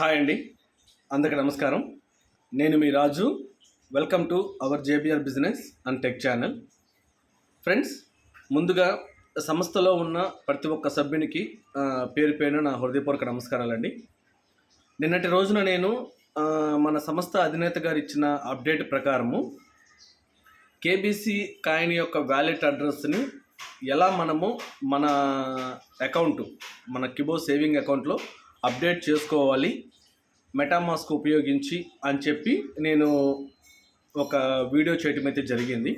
Hi అండి. అందరికి నమస్కారం. నేను మీ Raju. Welcome to our JBR business and tech channel friends ముందుగా సంస్థలో ఉన్న ప్రతి ఒక్క సభ్యునికి పేరు పేరున నా హృదయపూర్వక నమస్కారాలండి. నిన్నటి రోజున నేను మన సంస్థ అధినేత గారు ఇచ్చిన అప్డేట్ ప్రకారము కేబీసీ కాయిన్ యొక్క వ్యాలెట్ అడ్రస్ని ఎలా మనము మన అకౌంట్ మన కిబో సేవింగ్ అకౌంట్లో అప్డేట్ చేసుకోవాలి. మెటామాస్క్ ఉపయోగించి అని చెప్పి నేను ఒక వీడియో చేయటం అయితే జరిగింది.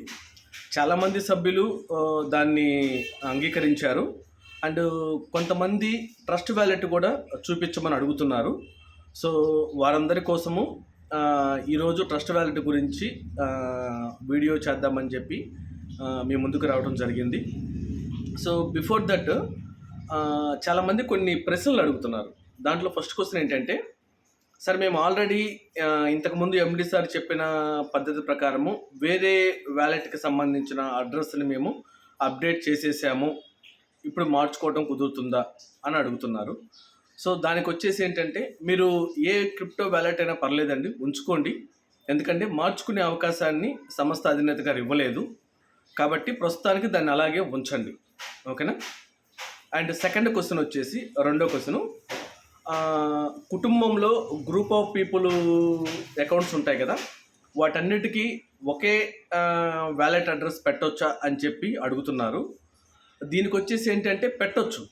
చాలామంది సభ్యులు దాన్ని అంగీకరించారు. అండ్ కొంతమంది ట్రస్ట్ వ్యాలెట్ కూడా చూపించమని అడుగుతున్నారు. సో వారందరి కోసము ఈరోజు ట్రస్ట్ వ్యాలెట్ గురించి వీడియో చేద్దామని చెప్పి మీ ముందుకు రావడం జరిగింది. సో బిఫోర్ దట్ చాలామంది కొన్ని ప్రశ్నలు అడుగుతున్నారు. దాంట్లో ఫస్ట్ క్వశ్చన్ ఏంటంటే సార్ మేము ఆల్రెడీ ఇంతకుముందు ఎండి సార్ చెప్పిన పద్ధతి ప్రకారము వేరే వ్యాలెట్కి సంబంధించిన అడ్రస్ని మేము అప్డేట్ చేసేసాము. ఇప్పుడు మార్చుకోవడం కుదురుతుందా? అని అడుగుతున్నారు. సో దానికి వచ్చేసి ఏంటంటే మీరు ఏ క్రిప్టో వ్యాలెట్ అయినా పర్లేదండి ఉంచుకోండి. ఎందుకంటే మార్చుకునే అవకాశాన్ని సంస్థ అధినేత గారు ఇవ్వలేదు. కాబట్టి ప్రస్తుతానికి దాన్ని అలాగే ఉంచండి. ఓకేనా? అండ్ సెకండ్ క్వశ్చన్ వచ్చేసి రెండో క్వశ్చను కుటుంబంలో గ్రూప్ ఆఫ్ పీపుల్ అకౌంట్స్ ఉంటాయి కదా వాటన్నిటికీ ఒకే వ్యాలెట్ అడ్రస్ పెట్టొచ్చా అని చెప్పి అడుగుతున్నారు. దీనికి వచ్చేసి ఏంటంటే పెట్టొచ్చు.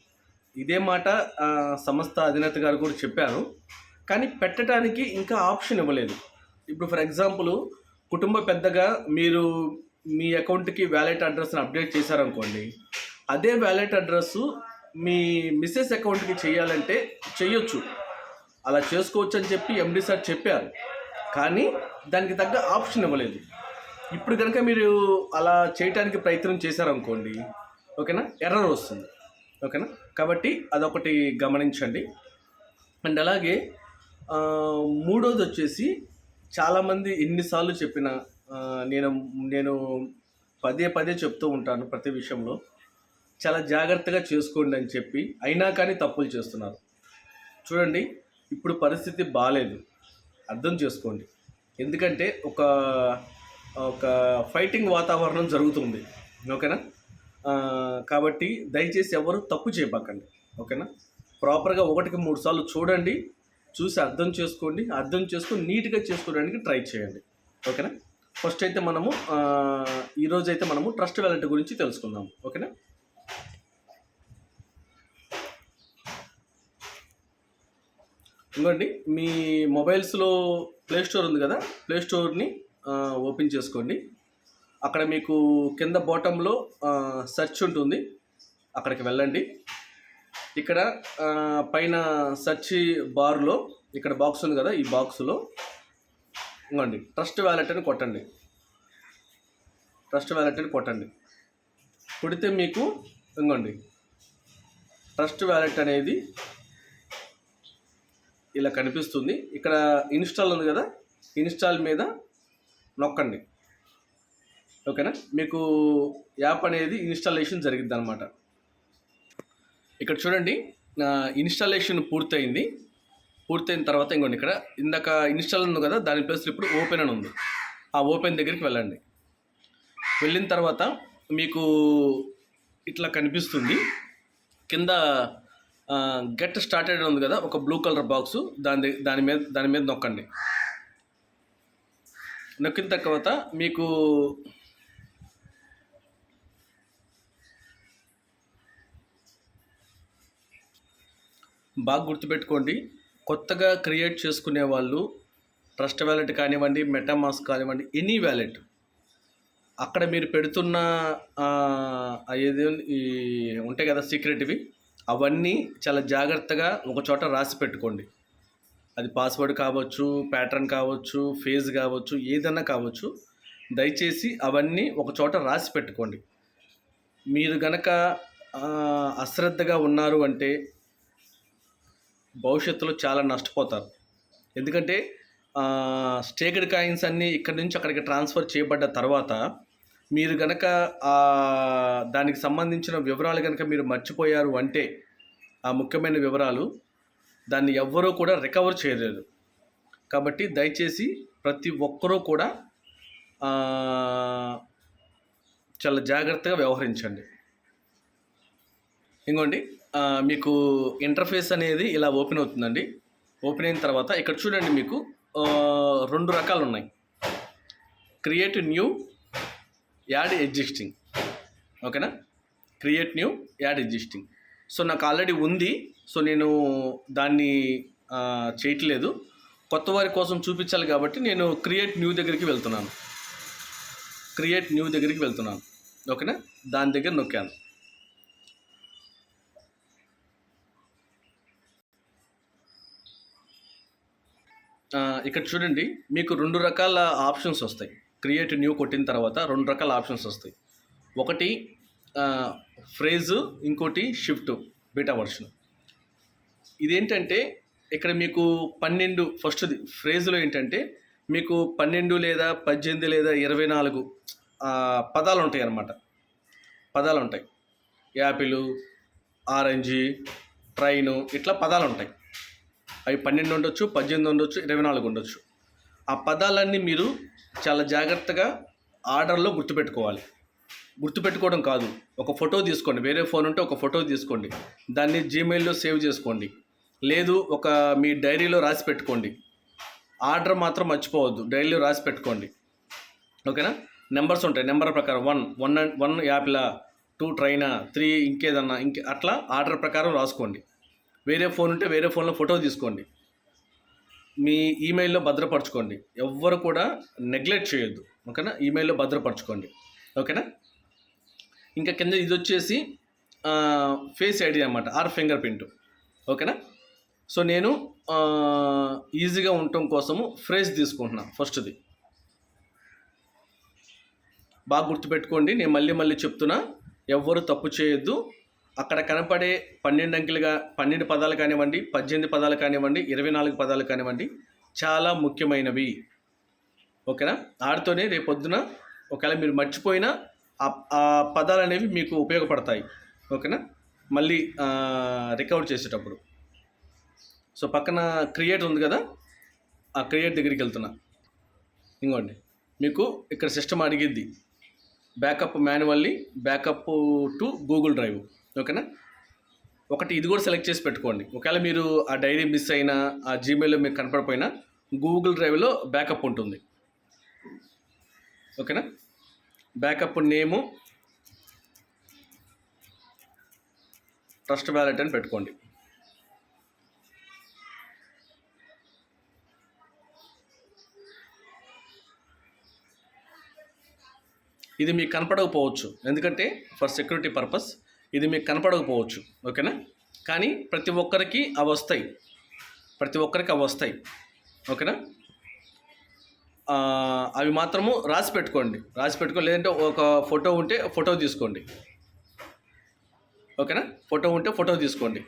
ఇదే మాట సంస్థ అధినేత గారు కూడా చెప్పారు. కానీ పెట్టడానికి ఇంకా ఆప్షన్ ఇవ్వలేదు. ఇప్పుడు ఫర్ ఎగ్జాంపుల్ కుటుంబ పెద్దగా మీరు మీ అకౌంట్కి వ్యాలెట్ అడ్రస్ని అప్డేట్ చేశారనుకోండి అదే వ్యాలెట్ అడ్రస్ మీ మిస్సెస్ అకౌంట్కి చేయాలంటే చేయొచ్చు అలా చేసుకోవచ్చు అని చెప్పి ఎండి సార్ చెప్పారు. కానీ దానికి తగ్గ ఆప్షన్ ఇవ్వలేదు. ఇప్పుడు కనుక మీరు అలా చేయటానికి ప్రయత్నం చేశారనుకోండి ఓకేనా? ఎర్రర్ వస్తుంది ఓకేనా? కాబట్టి అదొకటి గమనించండి. అండ్ అలాగే మూడోది వచ్చేసి చాలామంది ఎన్నిసార్లు చెప్పిన నేను నేను పదే పదే చెప్తూ ఉంటాను ప్రతి విషయంలో. చాలా జాగ్రత్తగా చేసుకోండి అని చెప్పి అయినా కానీ తప్పులు చేస్తున్నారు. చూడండి ఇప్పుడు పరిస్థితి బాగాలేదు అర్థం చేసుకోండి. ఎందుకంటే ఒక ఒక ఫైటింగ్ వాతావరణం జరుగుతుంది. ఓకేనా? కాబట్టి దయచేసి ఎవరు తప్పు చేయబాకండి. ఓకేనా? ప్రాపర్గా ఒకటికి మూడు సార్లు చూడండి చూసి అర్థం చేసుకోండి అర్థం చేసుకొని నీట్గా చేసుకోవడానికి ట్రై చేయండి. ఓకేనా? ఫస్ట్ అయితే మనము ఈరోజైతే ఈరోజు అయితే మనము ట్రస్ట్ వ్యాలెట్ గురించి తెలుసుకుందాం. ఓకేనా? ఇంకోండి మీ మొబైల్స్లో ప్లే స్టోర్ ఉంది కదా ప్లే స్టోర్ని ఓపెన్ చేసుకోండి. అక్కడ మీకు కింద బాటంలో సెర్చ్ ఉంటుంది. అక్కడికి వెళ్ళండి. ఇక్కడ పైన సెర్చ్ బార్లో ఇక్కడ బాక్స్ ఉంది కదా ఈ బాక్స్లో. ఇంకోండి ట్రస్ట్ వ్యాలెట్ అని కొట్టండి. ట్రస్ట్ వ్యాలెట్ అని కొట్టండి. కొడితే మీకు ఇంకోండి ట్రస్ట్ వ్యాలెట్ అనేది ఇలా కనిపిస్తుంది. ఇక్కడ ఇన్స్టాల్ ఉంది కదా? ఇన్స్టాల్ మీద నొక్కండి. ఓకేనా? మీకు యాప్ అనేది ఇన్స్టాలేషన్ జరిగిద్ది అనమాట ఇక్కడ చూడండి నా ఇన్స్టాలేషన్ పూర్తయింది. పూర్తయిన తర్వాత ఇంకోండి ఇక్కడ. ఇందాక ఇన్స్టాల్ ఉంది కదా దాని ప్లేస్ ఇప్పుడు ఓపెన్ అని ఉంది. ఆ ఓపెన్ దగ్గరికి వెళ్ళండి. వెళ్ళిన తర్వాత మీకు ఇట్లా కనిపిస్తుంది. కింద గెట్ స్టార్టెడ్ ఉంది కదా ఒక బ్లూ కలర్ బాక్స్ దాని దాని మీద దాని మీద నొక్కండి. నొక్కిన తర్వాత మీకు బాగా గుర్తుపెట్టుకోండి కొత్తగా క్రియేట్ చేసుకునే వాళ్ళు ట్రస్ట్ వ్యాలెట్ కానివ్వండి మెటామాస్క్ కానివ్వండి ఎనీ వ్యాలెట్ అక్కడ మీరు పెడుతున్న ఏదో ఈ ఉంటాయి కదా సీక్రెట్వి అవన్నీ చాలా జాగ్రత్తగా ఒక చోట రాసి పెట్టుకోండి. అది పాస్వర్డ్ కావచ్చు ప్యాటర్న్ కావచ్చు ఫేజ్ కావచ్చు ఏదన్నా కావచ్చు దయచేసి అవన్నీ ఒక చోట రాసి పెట్టుకోండి. మీరు గనక అశ్రద్ధగా ఉన్నారు అంటే భవిష్యత్తులో చాలా నష్టపోతారు. ఎందుకంటే స్టేక్డ్ కాయిన్స్ అన్నీ ఇక్కడి నుంచి అక్కడికి ట్రాన్స్ఫర్ చేయబడ్డ తర్వాత మీరు గనక దానికి సంబంధించిన వివరాలు కనుక మీరు మర్చిపోయారు అంటే ఆ ముఖ్యమైన వివరాలు దాన్ని ఎవ్వరూ కూడా రికవర్ చేయలేరు కాబట్టి దయచేసి ప్రతి ఒక్కరూ కూడా చాలా జాగ్రత్తగా వ్యవహరించండి. ఇంకోండి మీకు ఇంటర్ఫేస్ అనేది ఇలా ఓపెన్ అవుతుందండి. ఓపెన్ అయిన తర్వాత ఇక్కడ చూడండి మీకు రెండు రకాలు ఉన్నాయి క్రియేట్ న్యూ యాడ్ ఎగ్జిస్టింగ్ ఓకేనా? Create new add existing so నాకు ఆల్రెడీ ఉంది. సో నేను దాన్ని చేయట్లేదు. కొత్త వారి కోసం చూపించాలి కాబట్టి నేను క్రియేట్ న్యూ దగ్గరికి వెళ్తున్నాను. క్రియేట్ న్యూ దగ్గరికి వెళ్తున్నాను. ఓకేనా? దాని దగ్గర నొక్కాను. ఇక్కడ చూడండి. మీకు రెండు రకాల ఆప్షన్స్ వస్తాయి. క్రియేట్ న్యూ కొట్టిన తర్వాత రెండు రకాల ఆప్షన్స్ వస్తాయి. ఒకటి ఫ్రేజు ఇంకోటి షిఫ్ట్ బీటా వర్షన్. ఇదేంటంటే ఇక్కడ మీకు పన్నెండు ఫస్ట్ది ఫ్రేజ్లో ఏంటంటే మీకు పన్నెండు లేదా పద్దెనిమిది లేదా ఇరవై నాలుగు పదాలు ఉంటాయి అన్నమాట. పదాలు ఉంటాయి. యాపిల్ ఆరెంజీ ట్రైను ఇట్లా పదాలు ఉంటాయి. అవి పన్నెండు ఉండొచ్చు పద్దెనిమిది ఉండొచ్చు ఇరవై నాలుగు ఉండొచ్చు. ఆ పదాలన్నీ మీరు చాలా జాగ్రత్తగా ఆర్డర్లో గుర్తుపెట్టుకోవాలి. గుర్తుపెట్టుకోవడం కాదు. ఒక ఫోటో తీసుకోండి. వేరే ఫోన్ ఉంటే ఒక ఫోటో తీసుకోండి. దాన్ని జీమెయిల్లో సేవ్ చేసుకోండి. లేదు ఒక మీ డైరీలో రాసి పెట్టుకోండి. ఆర్డర్ మాత్రం మర్చిపోవద్దు. డైరీలో రాసి పెట్టుకోండి. ఓకేనా? నెంబర్స్ ఉంటాయి. నెంబర్ ప్రకారం వన్ వన్ వన్ యాప్లా టూ ట్రైనా త్రీ ఇంకేదన్నా ఇంకే అట్లా ఆర్డర్ ప్రకారం రాసుకోండి. వేరే ఫోన్ ఉంటే వేరే ఫోన్లో ఫోటో తీసుకోండి. మీ ఈమెయిల్లో భద్రపరచుకోండి. ఎవ్వరు కూడా నెగ్లెక్ట్ చేయొద్దు. ఓకేనా? ఈమెయిల్లో భద్రపరచుకోండి. ఓకేనా? ఇంకా కింద ఇది వచ్చేసి ఫేస్ ఐడి అన్నమాట. Or fingerprint. ఓకేనా? సో నేను ఈజీగా ఉండటం కోసము ఫ్రేజ్ తీసుకుంటున్నాను ఫస్ట్ది. బాగా గుర్తుపెట్టుకోండి. నేను మళ్ళీ మళ్ళీ చెప్తున్నా. ఎవ్వరు తప్పు చేయొద్దు. అక్కడ కనపడే పన్నెండు అంకెలుగా పన్నెండు పదాలు కానివ్వండి పద్దెనిమిది పదాలు కానివ్వండి ఇరవై నాలుగు పదాలు కానివ్వండి చాలా ముఖ్యమైనవి. ఓకేనా? ఆడితోనే రేపొద్దున ఒకవేళ మీరు మర్చిపోయినా ఆ పదాలు అనేవి మీకు ఉపయోగపడతాయి. ఓకేనా? మళ్ళీ రికవర్ చేసేటప్పుడు. సో పక్కన క్రియేట్ ఉంది కదా? ఆ క్రియేట్ దగ్గరికి వెళ్తున్నా. ఇంకోండి. మీకు ఇక్కడ system అడిగిద్ది. Backup manually backup to Google drive. ఓకేనా? ఒకటి ఇది కూడా సెలెక్ట్ చేసి పెట్టుకోండి. ఒకవేళ మీరు ఆ డైరీ మిస్ అయినా ఆ జీమెయిల్లో మీకు కనపడిపోయినా గూగుల్ డ్రైవ్లో బ్యాకప్ ఉంటుంది. ఓకేనా? బ్యాకప్ నేము ట్రస్ట్ వ్యాలెట్ అని పెట్టుకోండి. ఇది మీకు కనపడకపోవచ్చు. ఎందుకంటే ఫర్ సెక్యూరిటీ పర్పస్ ఇది మీకు కనపడకపోవచ్చు ఓకేనా? కానీ ప్రతి ఒక్కరికి అవి వస్తాయి. ప్రతి ఒక్కరికి అవి వస్తాయి ఓకేనా? అవి మాత్రము రాసి పెట్టుకోండి. రాసి పెట్టుకోండి లేదంటే ఒక ఫోటో ఉంటే ఫోటో తీసుకోండి. ఓకేనా? ఫోటో ఉంటే ఫోటో తీసుకోండి.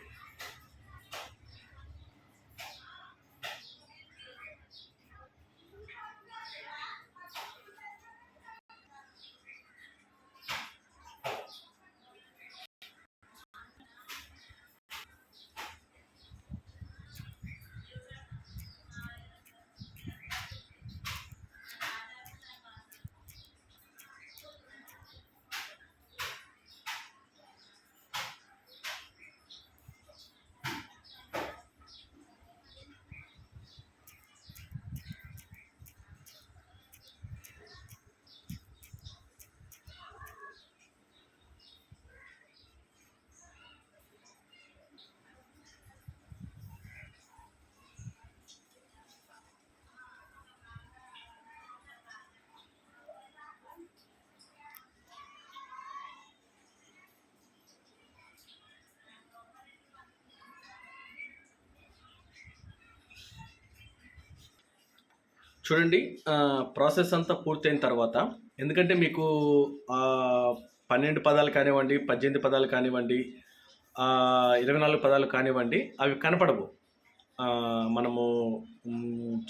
చూడండి ప్రాసెస్ అంతా పూర్తయిన తర్వాత ఎందుకంటే మీకు పన్నెండు పదాలు కానివ్వండి పద్దెనిమిది పదాలు కానివ్వండి ఇరవై నాలుగు పదాలు కానివ్వండి అవి కనపడవు. మనము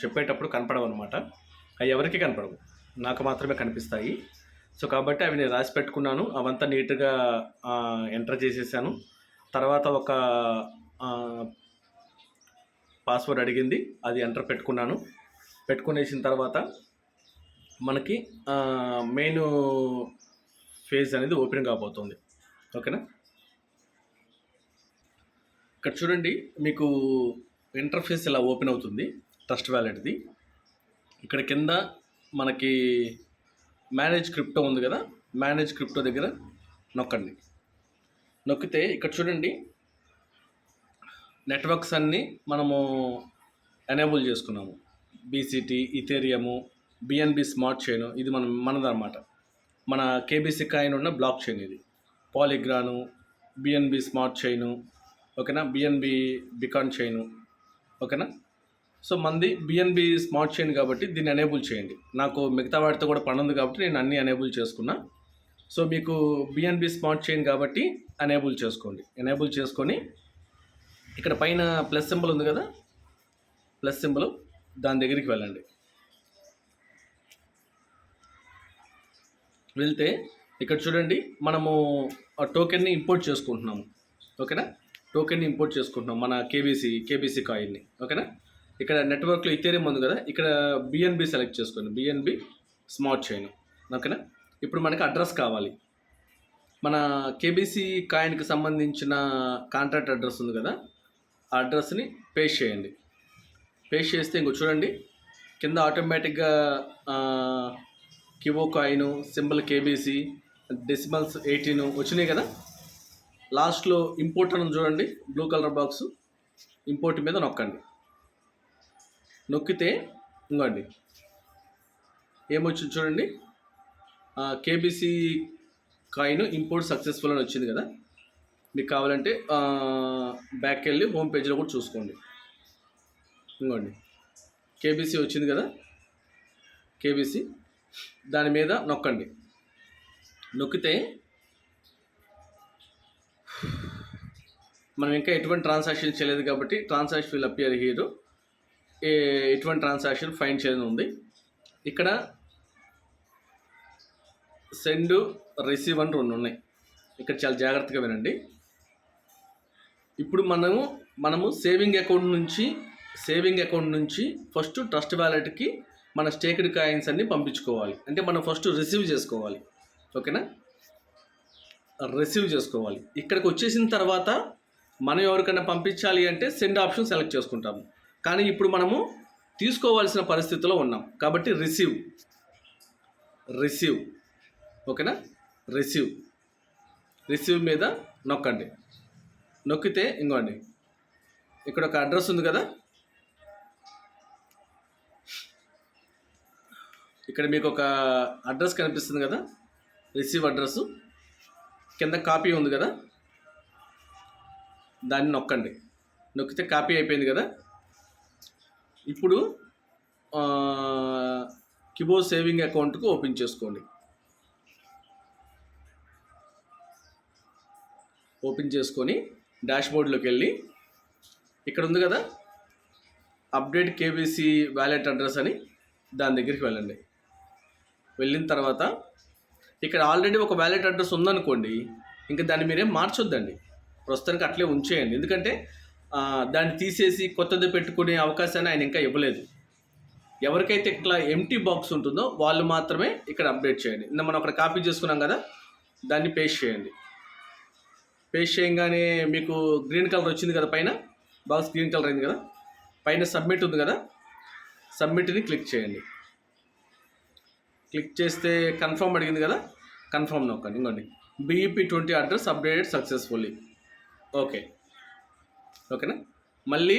చెప్పేటప్పుడు కనపడవు అనమాట అవి ఎవరికి కనపడవు. నాకు మాత్రమే కనిపిస్తాయి. సో కాబట్టి అవి నేను రాసి పెట్టుకున్నాను. అవంతా నీట్గా ఎంటర్ చేసేసాను. తర్వాత ఒక పాస్వర్డ్ అడిగింది. అది ఎంటర్ పెట్టుకున్నాను. పెట్టుకునేసిన తర్వాత మనకి మెయిన్ ఫేజ్ అనేది ఓపెన్ కాబోతుంది. ఓకేనా? ఇక్కడ చూడండి మీకు ఇంటర్ఫేస్ ఇలా ఓపెన్ అవుతుంది ట్రస్ట్ వ్యాలెట్ది. ఇక్కడ కింద మనకి మేనేజ్ క్రిప్టో ఉంది కదా మేనేజ్ క్రిప్టో దగ్గర నొక్కండి. నొక్కితే ఇక్కడ చూడండి నెట్వర్క్స్ అన్నీ మనము ఎనేబుల్ చేసుకున్నాము. BCT Ethereum BNB smart chain ఇది మనం మనదన్నమాట. మన కేబీసీ కాయిన్ ఉన్న బ్లాక్ చైన్ ఇది. పాలిగ్రాను బిఎన్బి స్మార్ట్ చైను ఓకేనా? బిఎన్బి బికాన్ చైను ఓకేనా? సో మంది బిఎన్బి స్మార్ట్ చైన్ కాబట్టి దీన్ని ఎనేబుల్ చేయండి. నాకు మిగతా వాటితో కూడా పని ఉంది కాబట్టి నేను అన్నీ ఎనేబుల్ చేసుకున్నా. సో మీకు బిఎన్బి స్మార్ట్ చైన్ కాబట్టి ఎనేబుల్ చేసుకోండి. ఎనేబుల్ చేసుకొని ఇక్కడ పైన ప్లస్ సింబల్ ఉంది కదా? ప్లస్ సింబల్ దాని దగ్గరికి వెళ్ళండి. వెళ్తే ఇక్కడ చూడండి మనము ఆ టోకెన్ని ఇంపోర్ట్ చేసుకుంటున్నాము. ఓకేనా? టోకెన్ని ఇంపోర్ట్ చేసుకుంటున్నాం మన కేబీసీ కేబీసీ కాయిన్ని ఓకేనా? ఇక్కడ నెట్వర్క్లో ఇథేరియం ఉంది కదా? ఇక్కడ బిఎన్బి సెలెక్ట్ చేసుకోండి. బిఎన్బి స్మార్ట్ చైన్ ఓకేనా? ఇప్పుడు మనకి అడ్రస్ కావాలి. మన కేబీసీ కాయిన్కి సంబంధించిన కాంట్రాక్ట్ అడ్రస్ ఉంది కదా? ఆ అడ్రస్ని పేస్ చేయండి. పేస్ట్ చేస్తే ఇంకో చూడండి. కింద ఆటోమేటిక్గా కివో coin symbol KBC decimals eighteen వచ్చినాయి కదా. లాస్ట్లో ఇంపోర్ట్ అని చూడండి. బ్లూ కలర్ బాక్స్ ఇంపోర్ట్ మీద నొక్కండి. నొక్కితే ఇంకోండి. ఏమొచ్చింది చూడండి? కేబీసీ కాయిన్ ఇంపోర్ట్ సక్సెస్ఫుల్ అని వచ్చింది కదా. మీకు కావాలంటే బ్యాక్ వెళ్ళి హోమ్ పేజ్లో కూడా చూసుకోండి. ఇంకోండి. కేబీసీ వచ్చింది కదా? కేబీసీ. దాని మీద నొక్కండి. నొక్కితే మనం ఇంకా ఎటువంటి ట్రాన్సాక్షన్ చేయలేదు కాబట్టి ట్రాన్సాక్షన్ విల్ అపియర్ హీరో ఎటువంటి ట్రాన్సాక్షన్ ఫైన్ చేయని ఉంది. ఇక్కడ సెండ్ రిసీవ్ అని రెండు ఉన్నాయి. ఇక్కడ చాలా జాగ్రత్తగా వినండి. ఇప్పుడు మనము మనము సేవింగ్ అకౌంట్ నుంచి సేవింగ్ అకౌంట్ నుంచి ఫస్ట్ ట్రస్ట్ వ్యాలెట్కి మన స్టేక్డ్ కాయిన్స్ అన్ని పంపించుకోవాలి. అంటే మనం ఫస్ట్ రిసీవ్ చేసుకోవాలి. ఓకేనా? రిసీవ్ చేసుకోవాలి. ఇక్కడికి వచ్చేసిన తర్వాత మనం ఎవరికైనా పంపించాలి అంటే సెండ్ ఆప్షన్ సెలెక్ట్ చేసుకుంటాము. కానీ ఇప్పుడు మనము తీసుకోవాల్సిన పరిస్థితిలో ఉన్నాం. కాబట్టి రిసీవ్. రిసీవ్. ఓకేనా? రిసీవ్. రిసీవ్ మీద నొక్కండి. నొక్కితే ఇంకోండి ఇక్కడ ఒక అడ్రస్ ఉంది కదా? ఇక్కడ మీకు ఒక అడ్రస్ కనిపిస్తుంది కదా? Receive address. కింద కాపీ ఉంది కదా? దాన్ని నొక్కండి. నొక్కితే కాపీ అయిపోయింది కదా? ఇప్పుడు కిబో సేవింగ్ అకౌంట్కు ఓపెన్ చేసుకోండి. ఓపెన్ చేసుకొని డాష్బోర్డ్లోకి వెళ్ళి ఇక్కడ ఉంది కదా? అప్డేట్ కేబీసీ వ్యాలెట్ అడ్రస్ అని దాని దగ్గరికి వెళ్ళండి. వెళ్ళిన తర్వాత ఇక్కడ ఆల్రెడీ ఒక వ్యాలెట్ అడ్రస్ ఉందనుకోండి ఇంకా దాన్ని మీరేం మార్చొద్దండి. ప్రస్తుతానికి అట్లే ఉంచేయండి. ఎందుకంటే దాన్ని తీసేసి కొత్తది పెట్టుకునే అవకాశాన్ని ఆయన ఇంకా ఇవ్వలేదు. ఎవరికైతే ఇట్లా ఎంటీ బాక్స్ ఉంటుందో వాళ్ళు మాత్రమే ఇక్కడ అప్డేట్ చేయండి. ఇంకా మనం అక్కడ కాపీ చేసుకున్నాం కదా దాన్ని పేస్ట్ చేయండి. పేస్ట్ చేయగానే మీకు గ్రీన్ కలర్ వచ్చింది కదా పైన? బాక్స్ గ్రీన్ కలర్ అయింది కదా? పైన సబ్మిట్ ఉంది కదా? సబ్మిట్ని క్లిక్ చేయండి. క్లిక్ చేస్తే కన్ఫర్మ్ అడిగింది కదా? కన్ఫర్మ్ నొక్కండి ఇంకోండి BEP twenty address updated successfully. Okay. ఓకేనా? మళ్ళీ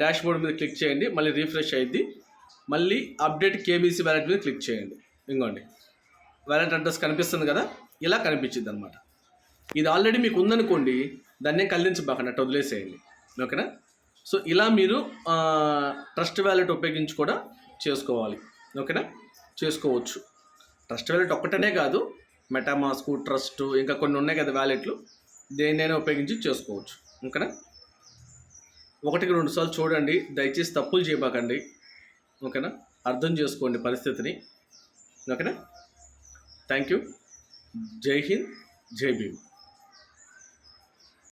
డాష్ బోర్డ్ మీద క్లిక్ చేయండి మళ్ళీ రీఫ్రెష్ అయ్యింది మళ్ళీ అప్డేట్ కేబీసీ వ్యాలెట్ మీద క్లిక్ చేయండి ఇంకోండి వ్యాలెట్ అడ్రస్ కనిపిస్తుంది కదా? ఇలా కనిపించింది అనమాట ఇది ఆల్రెడీ మీకు ఉందనుకోండి దాన్నే కదిలించబాకండి అట్టు వదిలేసేయండి. ఓకేనా? సో ఇలా మీరు ట్రస్ట్ వ్యాలెట్ ఉపయోగించి కూడా చేసుకోవాలి. ఓకేనా? చేసుకోవచ్చు. ట్రస్ట్ వ్యాలెట్ ఒక్కటనే కాదు మెటామాస్క్ ట్రస్ట్ ఇంకా కొన్ని ఉన్నాయి కదా వ్యాలెట్లు దేన్నైనా ఉపయోగించి చేసుకోవచ్చు. ఓకేనా? ఒకటికి రెండు సార్లు చూడండి దయచేసి తప్పులు చేయబాకండి. ఓకేనా? అర్థం చేసుకోండి పరిస్థితిని. ఓకేనా? థ్యాంక్ యూ జై హింద్ జై భీమ్.